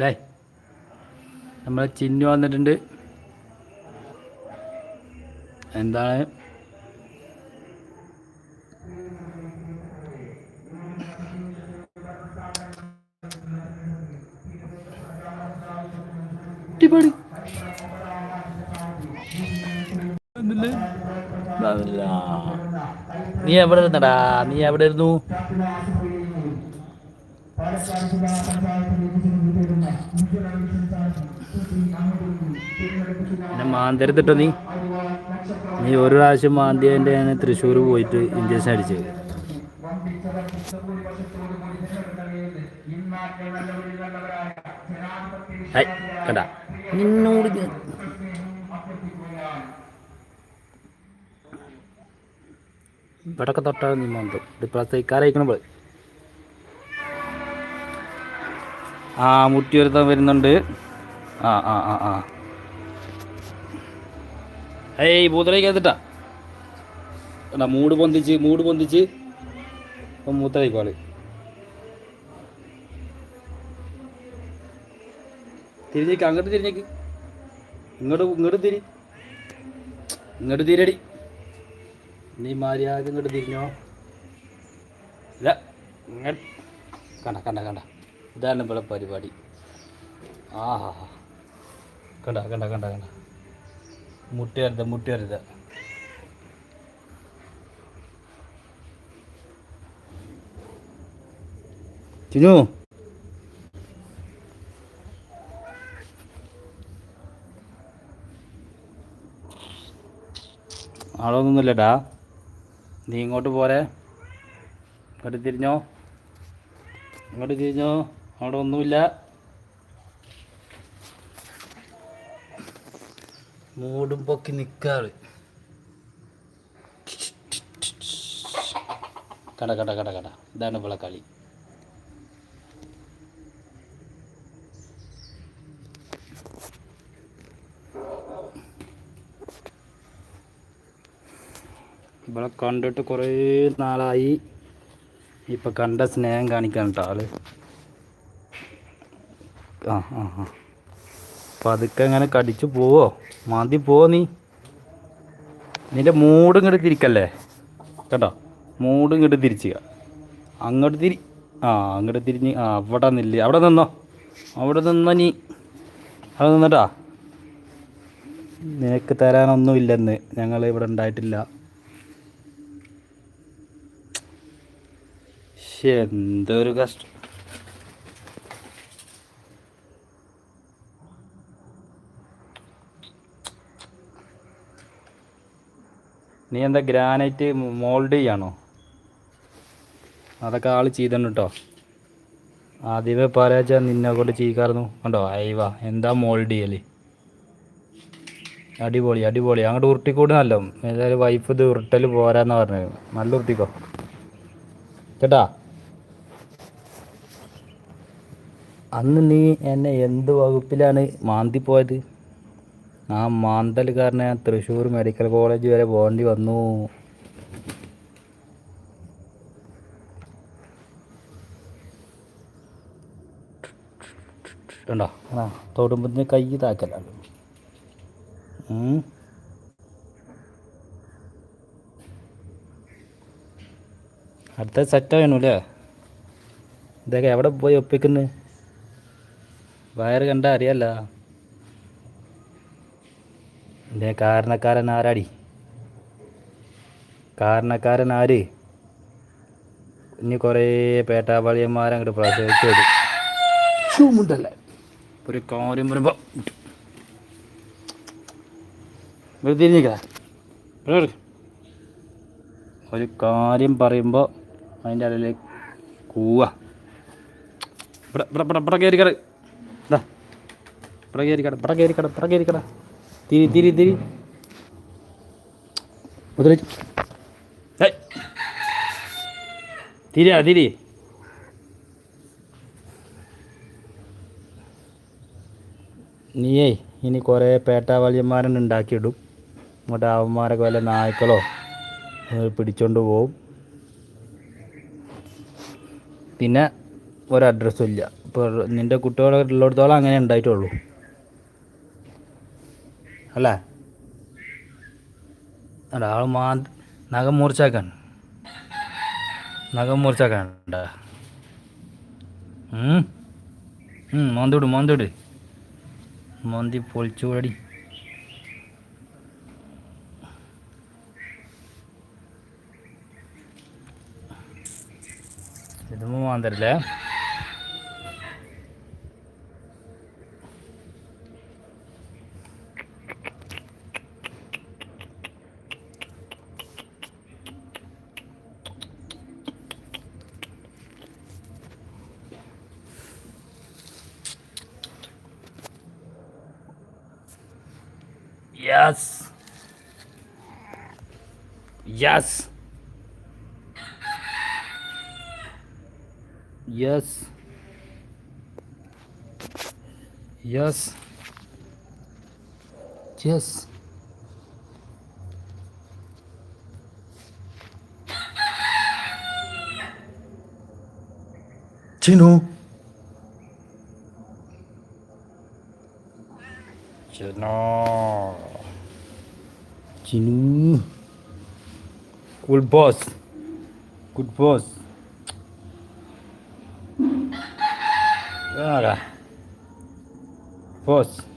Day നമ്മളെ ചിന്നു വന്നിട്ടുണ്ട്. എന്താണ്. നീ എവിടെ ഇരുന്നടാ? നീ എവിടെ ഇരുന്നു? എന്നെ മാന്തരത്തിട്ടോ നീ? നീ ഒരു പ്രാവശ്യം മാന്തിയതിന്റെ ഞാൻ തൃശ്ശൂർ പോയിട്ട് ഇഞ്ചക്ഷൻ അടിച്ചത് കണ്ട? നിന്നോട് ഇവിടൊക്കെ തൊട്ടാൽ നീ മന്തും. ഇപ്രാവശ്യത്തെ ഇക്കാരയക്കണപ്പോൾ ആ മുട്ടി ഒരുത്തം വരുന്നുണ്ട്. ആ ആ ആ ആ. ഏയ് മൂത്രയ്ക്ക് എത്തിട്ടാ എടാ മൂട് പൊന്തിച്ച് മൂട് പൊന്തിച്ച്. ഇപ്പം മൂത്രയ്ക്കോൾ തിരിഞ്ഞേക്ക് അങ്ങോട്ട് തിരിഞ്ഞേക്ക്. ഇങ്ങോട്ട് ഇങ്ങോട്ട് തിരി. ഇങ്ങോട്ട് തിരടി നീ മര്യാദ ഇങ്ങോട്ട് തിരിഞ്ഞോ. ഇല്ല ഇങ്ങോട്ട് കണ്ട കണ്ട കണ്ട. ഇതാണ് ഇവിടെ പരിപാടി. ആഹാ. കണ്ട കണ്ട കണ്ട കണ്ട. മുട്ടിയരുത് മുട്ടിയരുത്. ചിനു ആളൊന്നുമില്ലടാ. നീ ഇങ്ങോട്ട് പോരെ. ഇങ്ങോട്ട് തിരിഞ്ഞോ. ഇങ്ങോട്ട് തിരിഞ്ഞോ. അവിടെ ഒന്നുമില്ല. മൂടും പൊക്കി നിൽക്കാറ് കട കട കട കട. ഇതാണ് ഇവിടെ കളി. ഇവിടെ കണ്ടിട്ട് കുറേ നാളായി. ഇപ്പം കണ്ട സ്നേഹം കാണിക്കാൻ കേട്ടോ ആൾ. ആ ആ ആ. പതുക്കെ അങ്ങനെ കടിച്ചു പോവോ? മാന്തി പോ നീ? നിന്റെ മൂട് ഇങ്ങോട്ട് തിരിക്കല്ലേ? കേട്ടോ? മൂട് ഇങ്ങോട്ട് തിരിച്ചുക. അങ്ങോട്ട് തിരി ആ അങ്ങോട്ട് തിരിഞ്ഞ് ആ അവിടെ നില്ല. അവിടെ നിന്നോ? അവിടെ നിന്നോ നീ? അവിടെ നിന്നട്ടാ? നിനക്ക് തരാനൊന്നും തരാനൊന്നുമില്ലെന്ന് ഞങ്ങൾ ഇവിടെ ഉണ്ടായിട്ടില്ല. എന്തൊരു കഷ്ടം. നീ എന്താ ഗ്രാനൈറ്റ് മോൾഡ് ചെയ്യാണോ? അതൊക്കെ ആൾ ചെയ്തണ്ട് കേട്ടോ ആദ്യമേ പറയാച്ച നിന്നെ കൊണ്ട് ചെയ്യിക്കാറുന്നു കണ്ടോ? അയവ എന്താ മോൾഡ് ചെയ്യൽ? അടിപൊളി അടിപൊളി. അങ്ങോട്ട് ഉരുട്ടിക്കൂട് നല്ല. ഏതായാലും വൈഫ് ഇത് ഉരുട്ടൽ പോരാന്ന് പറഞ്ഞത്. നല്ല ഉരുട്ടിക്കോ. കേട്ടാ? അന്ന് നീ എന്നെ എന്ത് വകുപ്പിലാണ് മാന്തി പോയത്? ആ മാന്തൽ കാരണം ഞാൻ തൃശ്ശൂർ മെഡിക്കൽ കോളേജ് വരെ പോകേണ്ടി വന്നു. ഉണ്ടോ ആ തൊടുമ്പത്തിന് കൈ താക്കലാണ്. അടുത്ത സെറ്റ് ആയിരുന്നു അല്ലേ ഇതൊക്കെ എവിടെ പോയി ഒപ്പിക്കുന്നു? വയറ് കണ്ട അറിയല്ല. എന്റെ കാരണക്കാരൻ ആരാടി? കാരണക്കാരൻ ആര്? ഇനി കുറേ പേട്ടാപാളിയന്മാരങ്ങോട്ട് പ്രസവിച്ചു വരും ഷൂമുണ്ടല്ലേ ഒരു കാര്യം വരുമ്പോൾ തിരിഞ്ഞിക്ക ഒരു കാര്യം പറയുമ്പോൾ അതിന്റെ ഇടയിലേക്ക് കൂവ ഇവിടെ ഇവിടെ ഇവിടെ ഇവിടെ കയറി കട ഇതാ ഇവിടെ കയറി കട ഇവിടെ കയറി കട ഇവിടെ കയറി കട തിരി തിരി തിരി. മുതലേ. ഏയ് തിരിയാ തിരി. നീയേ ഇനി കുറേ പേട്ടാവളിയന്മാരൻ ഉണ്ടാക്കിയിടും. ഇങ്ങോട്ട് അവന്മാരൊക്കെ വല്ല നായ്ക്കളോ പിടിച്ചോണ്ട് പോവും. പിന്നെ ഒരു അഡ്രസ്സും ഇല്ല. ഇപ്പോൾ നിന്റെ കുട്ടികളെ ഉള്ളിടത്തോളം അങ്ങനെ ഉണ്ടായിട്ടുള്ളൂ. അല്ലേ അല്ല ആൾ മാ നഖം മുറിച്ചാക്കാൻ നഖം മുറിച്ചാക്കാൻ ഉണ്ടാ മോന്തിവിട് മോന്തിവിട് മോന്തി പൊളിച്ചു കൂടി ഇതുമ്പോൾ മാന്തരില്ലേ Yes. Yes. Yes. Yes. Yes. Chino. Chino. Chino. good boss. Good boss. Voilà. Boss.